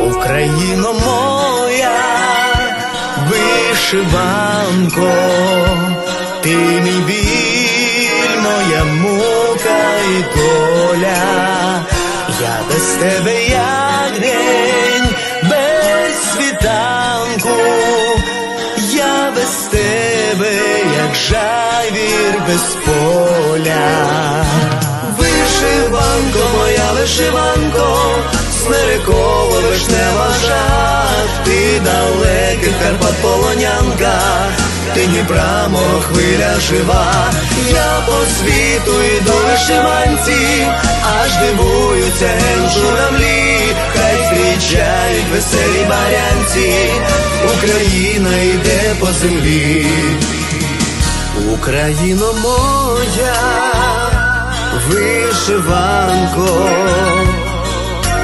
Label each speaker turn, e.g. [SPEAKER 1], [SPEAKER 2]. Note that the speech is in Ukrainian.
[SPEAKER 1] Україно моя, вишиванко, ти мій біль, моя мука і доля, я без тебе як день, без світанку, я без тебе, як жайвір без поля. Вишиванко, смириково вишнева жар, ти далеких Карпат полонянка, ти Дніпра, хвиля жива, я по світу йду вишиванці, аж дивуються журавлі, хай зустрічають веселі барянці, Україна йде по землі. Україно моя, вишиванко,